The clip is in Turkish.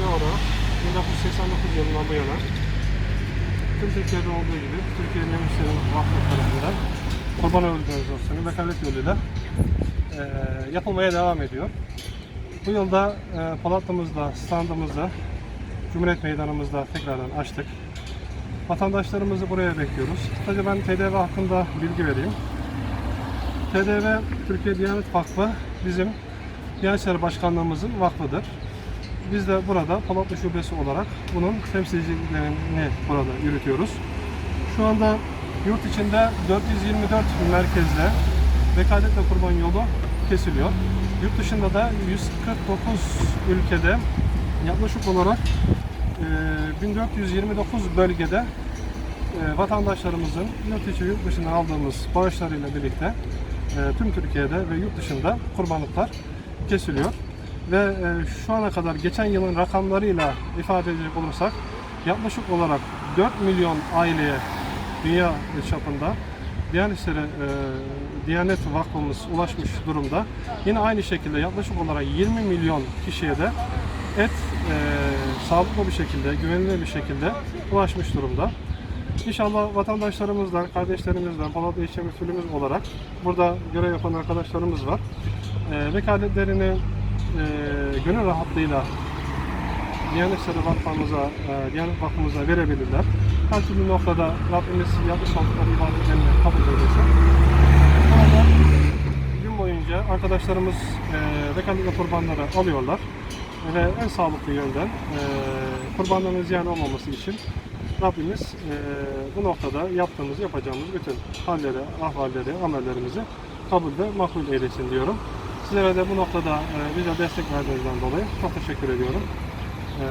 Olarak 1989 yılından bu yana tüm Türkiye'de olduğu gibi Türkiye'nin Yemişlerin Vakfı tarafından kurban organizasyonu vekalet yoluyla eee, yapılmaya devam ediyor. Bu yılda e, Polatlı'mızda, standımızda, Cumhuriyet Meydanımızda tekrardan açtık. Vatandaşlarımızı buraya bekliyoruz. Kısaca ben TDV hakkında bilgi vereyim. TDV Türkiye Diyanet Vakfı bizim Diyanet İşleri Başkanlığımızın vakfıdır. Biz de burada Polatlı Şubesi olarak bunun temsilcilerini burada yürütüyoruz. Şu anda yurt içinde 424 merkezde vekaletle kurban yolu kesiliyor. Yurt dışında da 149 ülkede yaklaşık olarak e, 1429 bölgede e, vatandaşlarımızın yurt içi yurt dışında aldığımız bağışlarıyla birlikte e, tüm Türkiye'de ve yurt dışında kurbanlıklar kesiliyor. Ve e, şu ana kadar geçen yılın rakamlarıyla ifade edecek olursak yaklaşık olarak 4 milyon aileye dünya çapında Diyanet İşleri, e, Diyanet Vakfımız ulaşmış durumda. Yine aynı şekilde yaklaşık olarak 20 milyon kişiye de et e, sağlıklı bir şekilde, güvenilir bir şekilde ulaşmış durumda. İnşallah vatandaşlarımızdan, kardeşlerimizden, Polatlı İlçe Müftülüğümüz olarak burada görev yapan arkadaşlarımız var. E, vekaletlerini e, gönül rahatlığıyla Diyanet İşleri Vakfımıza, e, Diyanet Vakfımıza verebilirler. Her türlü noktada Rabbimiz yapmış oldukları ibadetlerini kabul ederse. Burada gün boyunca arkadaşlarımız e, vekaletli kurbanları alıyorlar ve en sağlıklı yönden e, kurbanların ziyan olmaması için Rabbimiz e, bu noktada yaptığımız, yapacağımız bütün halleri, ahvalleri, amellerimizi kabul ve makbul eylesin diyorum. Sizlere de bu noktada e, bize destek verdiğinizden dolayı çok teşekkür ediyorum.